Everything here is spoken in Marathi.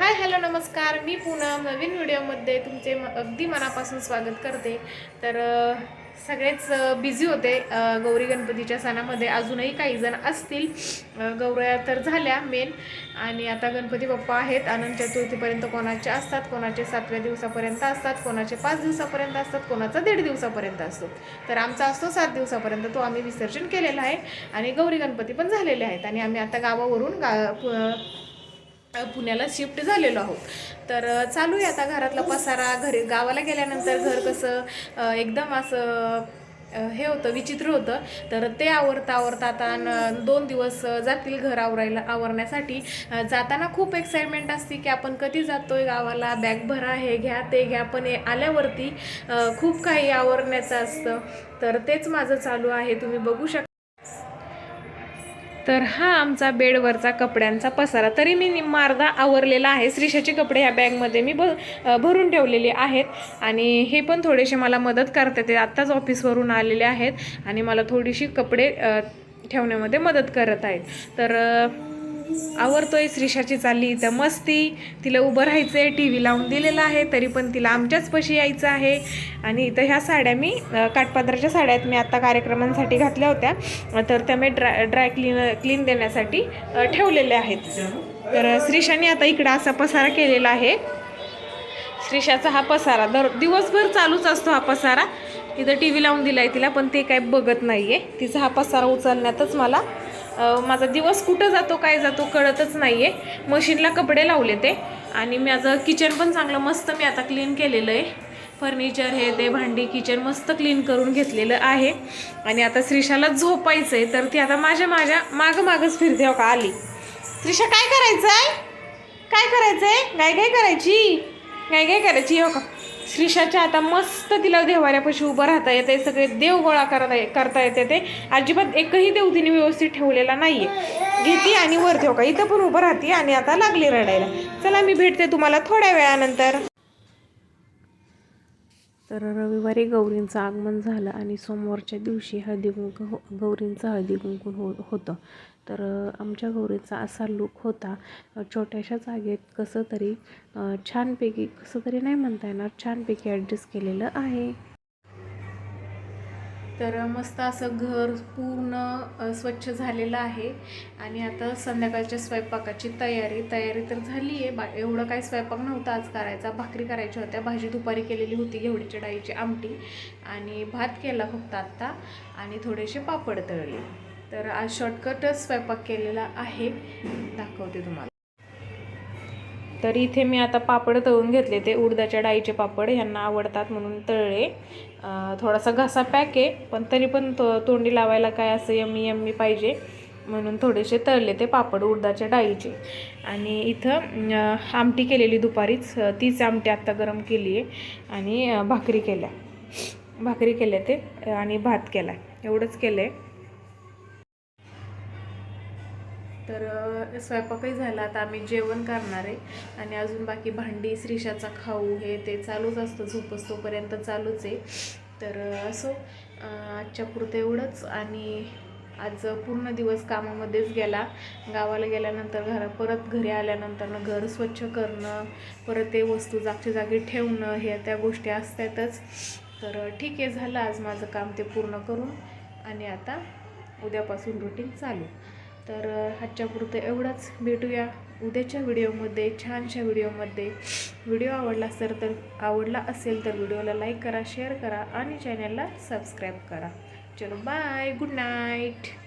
हाय हॅलो नमस्कार. मी पूनम नवीन व्हिडिओमध्ये तुमचे म- अगदी मनापासून स्वागत करते. तर सगळेच बिझी होते गौरी गणपतीच्या सणामध्ये. अजूनही काही जण असतील. अ, गौऱ्या तर झाल्या मेन आणि आता गणपती बाप्पा आहेत. अनंत चतुर्थीपर्यंत कोणाचे असतात कोणाचे सातव्या दिवसापर्यंत असतात कोणाचे पाच दिवसापर्यंत असतात कोणाचा दीड दिवसापर्यंत असतो. तर आमचा असतो सात दिवसापर्यंत. तो आम्ही विसर्जन केलेला आहे. आणि गौरी गणपती पण झालेले आहेत. आणि आम्ही आता गावावरून गा पुण्याला शिफ्ट झालेलो आहोत. तर चालू आहे आता घरातला पसारा. घरी गावाला गेल्यानंतर घर कसं एकदम असं हे होतं विचित्र होतं. तर ते आवरता आवरता आता न- दोन दिवस जातील घर आवरायला आवरण्यासाठी. जाताना खूप एक्साइटमेंट असते की आपण कधी जातो आहे गावाला? बॅग भरा हे घ्या ते घ्या. पण हे आल्यावरती खूप काही आवरण्याचं असतं. तर तेच माझं चालू आहे. तुम्ही बघू शकता तर हा आमचा बेडवरचा कपड्यांचा पसारा. तरी मी निम्मा अर्धा आवरलेला आहे. श्रीषाचे कपडे ह्या बॅगमध्ये मी भ भरून ठेवलेले आहेत. आणि हे पण थोडेसे मला मदत करतात. ते आत्ताच ऑफिसवरून आलेले आहेत आणि मला थोडीशी कपडे ठेवण्यामध्ये मदत करत आहेत. तर आवरतोय श्रीषाची चालली इथं मस्ती. तिला उभं राहायचं आहे टी व्ही लावून दिलेला आहे तरी पण तिला आमच्याच पशी यायचं आहे. आणि इथं ह्या साड्या मी काठपात्राच्या काठपदराच्या साड्या आहेत मी आत्ता कार्यक्रमांसाठी घातल्या होत्या. तर त्या मी ड्राय ड्राय क्लीन क्लीन देण्यासाठी ठेवलेल्या आहेत. तर श्रीषाने आता इकडं असा पसारा केलेला आहे. श्रीषाचा हा पसारा दर दिवसभर चालूच असतो हा पसारा. इथं टी व्ही लावून दिला आहे तिला पण ते काय बघत नाही आहे तिचा हा पसारा उचलण्यातच मला माझा दिवस कुठं जातो काय जातो कळतच नाही आहे मशीनला कपडे लावले ते. आणि माझं किचन पण चांगलं मस्त मी आता क्लीन केलेलं आहे. फर्निचर हे ते भांडी किचन मस्त क्लीन करून घेतलेलं आहे. आणि आता श्रीषाला झोपायचं आहे तर ती आता माझ्या माझ्या मागं मागंच फिरते हो का आली. श्रीषा काय करायचं आहे काय करायचं आहे गाय काय करायची? गाय काय करायची हो का? श्रीषाच्या आता मस्त तिला देवाऱ्यापाशी उभं राहता येते सगळे देव गोळा करता करता येते ते. अजिबात एकही देव तिने व्यवस्थित ठेवलेला नाहीये. घेते आणि वर ठेव का? इथं पण उभं राहते आणि आता लागली रडायला. चला मी भेटते तुम्हाला थोड्या वेळानंतर. तर रविवारी गौरींचं आगमन झालं आणि सोमवारच्या दिवशी हळदी कुंकू हो गौरींचं हळदी कुंकू हो होतं. तर आमच्या गौरीचा असा लूक होता छोट्याशा जागेत कसं तरी छानपैकी कसं तरी नाही म्हणता येणार छानपैकी ॲडजस्ट केलेलं आहे. तर मस्त असं घर पूर्ण स्वच्छ झालेलं आहे. आणि आता संध्याकाळच्या स्वयंपाकाची तयारी तयारी तर झाली आहे बा एवढं काही स्वयंपाक नव्हता आज करायचा. भाकरी करायच्या होत्या भाजी दुपारी केलेली होती घेवडीच्या डाळीची आमटी आणि भात केला फक्त आत्ता आणि थोडेसे पापड तळले. तर आज शॉर्टकटच स्वयंपाक केलेला आहे. दाखवते तुम्हाला. तर इथे मी आता पापड तळून घेतले. ते उडदाच्या डाळीचे पापड ह्यांना आवडतात म्हणून तळले. थोडासा घसा पॅक आहे पण तरी पण तो तोंडी लावायला काय असं यम्मी यम्मी पाहिजे म्हणून थोडेसे तळले ते पापड उडदाच्या डाळीचे. आणि इथं आमटी केलेली दुपारीच. तीच आमटी आत्ता गरम केली आहे आणि भाकरी केल्या. भाकरी केल्या ते आणि भात केला. एवढंच केलं आहे तर स्वयंपाकही झाला. आता आम्ही जेवण करणार आहे. आणि अजून बाकी भांडी श्रीषाचा खाऊ हे ते चालूच असतं. झोपस तोपर्यंत चालूच आहे. तर असो आजच्या पुरतं एवढंच. आणि आज पूर्ण दिवस कामामध्येच गेला. गावाला गेल्यानंतर घरा परत घरी आल्यानंतर घर स्वच्छ करणं परत ते वस्तू जागच्या जागी ठेवणं हे त्या गोष्टी असतातच. तर ठीक आहे झालं. आज माझं काम ते पूर्ण करून. आणि आता उद्यापासून रुटीन चालू. तर अ, आजच्या पुरतं एवढंच. भेटूया उद्याच्या व्हिडिओमध्ये छानशा व्हिडिओमध्ये. व्हिडिओ आवडला सर तर आवडला असेल तर व्हिडिओला लाईक करा शेअर करा आणि चॅनलला सबस्क्राईब करा. चलो बाय. Good night.